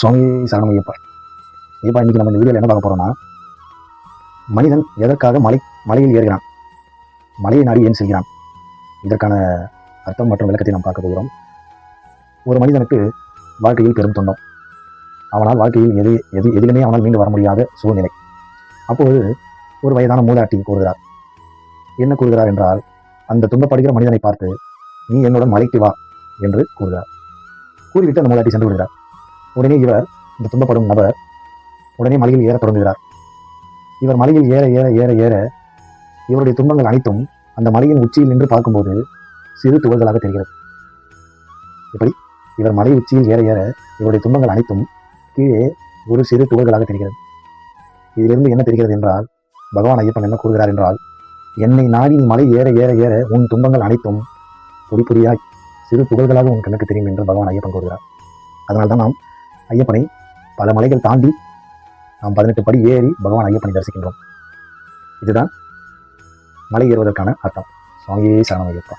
சுவாமி சரணம் ஐயப்பா. ஐயப்பா இன்னைக்கு நம்ம இந்த வீடியோவில் என்ன பார்க்க போறோம்னா மனிதன் எதற்காக மலை மலையில் ஏறுகிறான்? மலையை நாடி ஏன் செல்கிறான்? இதற்கான அர்த்தம் மற்றும் விளக்கத்தை நாம் பார்க்க போகிறோம். ஒரு மனிதனுக்கு வாழ்க்கையில் பெரும் துன்பம். அவனால் வாழ்க்கையில் எது எது எதிலுமே அவனால் மீண்டு வர முடியாத சூழ்நிலை. அப்போது ஒரு வயதான மூதாட்டி கூறுகிறார். என்ன கூறுகிறார் என்றால் அந்த துன்பப்படுகிற மனிதனை பார்த்து நீ என்னுடன் மலைக்கு வா என்று கூறுகிறார். கூறிவிட்டு அந்த மூதாட்டி சென்று விடுகிறார். உடனே இவர் இந்த துன்பப்படும் நபர் உடனே மலையில் ஏற தொடங்குகிறார். இவர் மலையில் ஏற ஏற ஏற ஏற இவருடைய துன்பங்கள் அனைத்தும் அந்த மலையின் உச்சியில் நின்று பார்க்கும்போது சிறு துகள்களாக தெரிகிறது. இப்படி இவர் மலை உச்சியில் ஏற ஏற இவருடைய துன்பங்கள் அனைத்தும் கீழே ஒரு சிறு துகள்களாக தெரிகிறது. இதிலிருந்து என்ன தெரிகிறது என்றால் பகவான் ஐயப்பன் என்ன கூறுகிறார் என்றால் என்னை நாடி நீ மலை ஏற ஏற ஏற உன் துன்பங்கள் அனைத்தும் பொடி பொடியாய் சிறு துகள்களாக உன் கண்ணுக்கு தெரியும் என்று பகவான் ஐயப்பன் கூறுகிறார். அதனால்தான் நாம் ஐயப்பனை பல மலைகள் தாண்டி நாம் பதினெட்டு படி ஏறி பகவான் ஐயப்பனை தரிசிக்கின்றோம். இதுதான் மலை ஏறுவதற்கான அர்த்தம். சுவாமியே சரணம் ஐயப்பா.